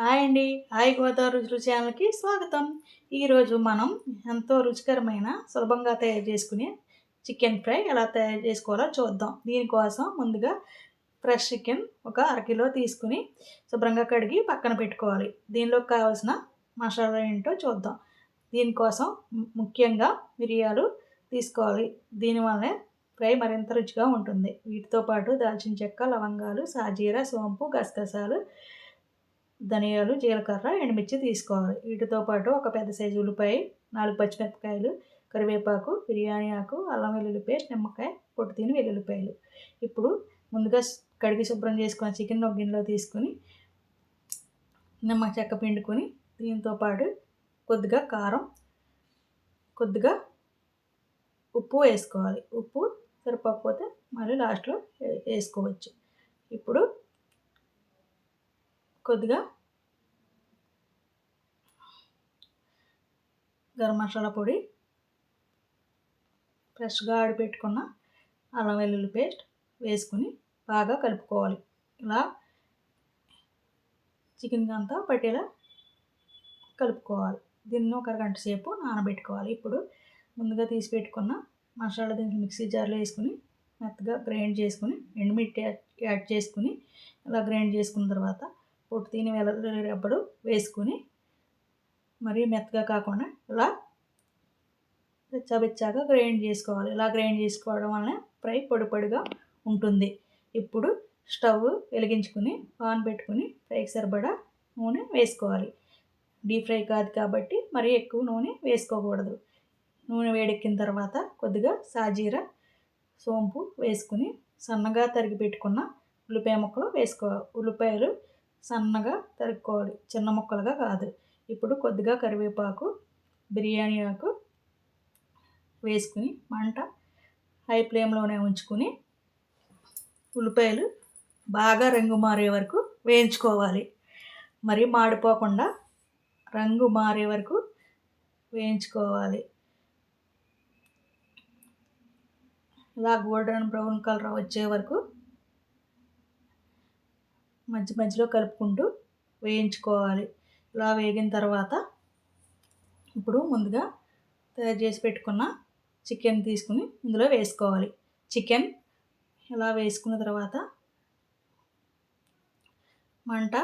Hi అండి. Hi Godavari రుచులు ఛానల్కి స్వాగతం. ఈరోజు మనం ఎంతో రుచికరమైన సులభంగా తయారు చేసుకునే చికెన్ ఫ్రై ఎలా తయారు చేసుకోవాలో చూద్దాం. దీనికోసం ముందుగా ఫ్రెష్ చికెన్ ఒక అరకిలో తీసుకుని శుభ్రంగా కడిగి పక్కన పెట్టుకోవాలి. దీనిలోకి కావాల్సిన మసాలా ఏంటో చూద్దాం. దీనికోసం ముఖ్యంగా మిరియాలు తీసుకోవాలి. దీనివల్లనే ఫ్రై మరింత రుచిగా ఉంటుంది. వీటితో పాటు దాల్చిన చెక్క లవంగాలు సాజీర సోంపు గసగసాలు ధనియాలు జీలకర్ర ఎండుమిర్చి తీసుకోవాలి. వీటితో పాటు ఒక పెద్ద సైజు ఉల్లిపాయ నాలుగు పచ్చిమిరపకాయలు కరివేపాకు బిర్యానీ ఆకు అల్లం వెల్లుల్లి పేస్ట్ నిమ్మకాయ పొట్టు తిని వెల్లుల్లిపాయలు. ఇప్పుడు ముందుగా కడిగి శుభ్రం చేసుకున్న చికెన్ ఒక గిన్నెలో తీసుకుని నిమ్మ చెక్క పిండుకొని దీంతో పాటు కొద్దిగా కారం కొద్దిగా ఉప్పు వేసుకోవాలి. ఉప్పు సరిపోకపోతే మళ్ళీ లాస్ట్లో వేసుకోవచ్చు. ఇప్పుడు కొద్దిగా గరం మసాలా పొడి ఫ్రెష్గా ఆడిపెట్టుకున్న అల్లం వెల్లుల్లి పేస్ట్ వేసుకుని బాగా కలుపుకోవాలి. ఇలా చికెన్ అంతా పట్టేలా కలుపుకోవాలి. దీన్ని ఒక గంట సేపు నానబెట్టుకోవాలి. ఇప్పుడు ముందుగా తీసి పెట్టుకున్న మసాలా దీన్ని మిక్సీ జార్లో వేసుకుని మెత్తగా గ్రైండ్ చేసుకుని ఎండుమిర్చి యాడ్ చేసుకుని ఇలా గ్రైండ్ చేసుకున్న తర్వాత పొట్టు తిని వెళ్ళేటప్పుడు వేసుకుని మరీ మెత్తగా కాకుండా ఇలా బిచ్చాబిచ్చాగా గ్రైండ్ చేసుకోవాలి. ఇలా గ్రైండ్ చేసుకోవడం వలన ఫ్రై పొడి పొడిగా ఉంటుంది. ఇప్పుడు స్టవ్ వెలిగించుకుని పాన్ పెట్టుకుని ఫ్రైకి సరిపడా నూనె వేసుకోవాలి. డీప్ ఫ్రై కాదు కాబట్టి మరీ ఎక్కువ నూనె వేసుకోకూడదు. నూనె వేడెక్కిన తర్వాత కొద్దిగా సాజీర సోంపు వేసుకుని సన్నగా తరిగి పెట్టుకున్న ఉల్లిపాయ ముక్కలు వేసుకోవాలి ఉల్లిపాయలు సన్నగా తరుక్కోవాలి. చిన్న ముక్కలుగా కాదు. ఇప్పుడు కొద్దిగా కరివేపాకు బిర్యానీ ఆకు వేసుకుని మంట హై ఫ్లేమ్లోనే ఉంచుకుని ఉల్లిపాయలు బాగా రంగు మారే వరకు వేయించుకోవాలి. మరి మాడిపోకుండా రంగు మారే వరకు వేయించుకోవాలి. ఇలా గోల్డెన్ బ్రౌన్ కలర్ వచ్చే వరకు మధ్య మధ్యలో కలుపుకుంటూ వేయించుకోవాలి. ఇలా వేగిన తర్వాత ఇప్పుడు ముందుగా తయారు చేసి పెట్టుకున్న చికెన్ తీసుకుని ఇందులో వేసుకోవాలి. చికెన్ ఇలా వేసుకున్న తర్వాత మంట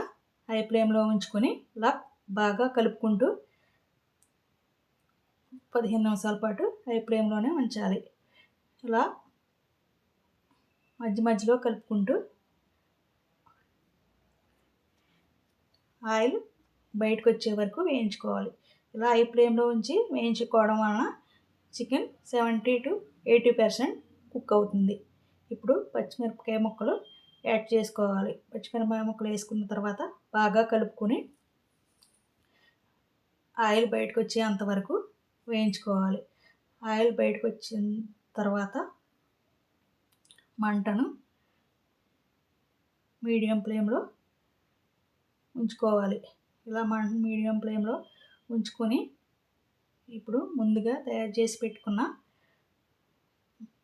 హై ఫ్లేమ్లో ఉంచుకొని ఇలా బాగా కలుపుకుంటూ పదిహేను నిమిషాల పాటు హై ఫ్లేమ్లోనే ఉంచాలి. ఇలా మధ్య మధ్యలో కలుపుకుంటూ ఆయిల్ బయటకు వచ్చే వరకు వేయించుకోవాలి. ఇలా హై ఫ్లేమ్లో ఉంచి వేయించుకోవడం వలన chicken seventy to eighty percent cook అవుతుంది. ఇప్పుడు పచ్చిమిరపకాయ ముక్కలు యాడ్ చేసుకోవాలి. పచ్చిమిరపకాయ ముక్కలు వేసుకున్న తర్వాత బాగా కలుపుకొని ఆయిల్ బయటకు వచ్చేంత వరకు వేయించుకోవాలి. ఆయిల్ బయటకు వచ్చిన తర్వాత మంటను మీడియం ఫ్లేమ్లో ఉంచుకోవాలి. ఇలా మన మీడియం ఫ్లేమ్లో ఉంచుకొని ఇప్పుడు ముందుగా తయారు చేసి పెట్టుకున్న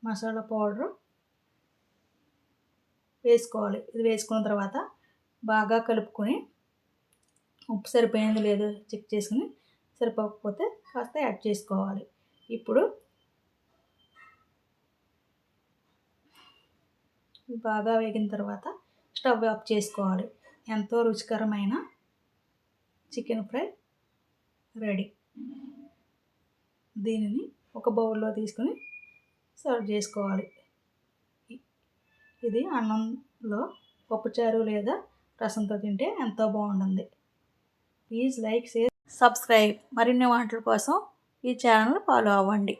మసాలా పౌడరు వేసుకోవాలి. ఇది వేసుకున్న తర్వాత బాగా కలుపుకొని ఉప్పు సరిపోయింది లేదో చెక్ చేసుకుని సరిపోకపోతే కాస్త యాడ్ చేసుకోవాలి. ఇప్పుడు బాగా వేగిన తర్వాత స్టవ్ ఆఫ్ చేసుకోవాలి. ఎంతో రుచికరమైన చికెన్ ఫ్రై రెడీ. దీనిని ఒక బౌల్లో తీసుకుని సర్వ్ చేసుకోవాలి. ఇది అన్నంలో పప్పుచారు లేదా రసంతో తింటే ఎంతో బాగుంటుంది. Please like share subscribe. మరిన్ని వంటల కోసం ఈ ఛానల్ ఫాలో అవ్వండి.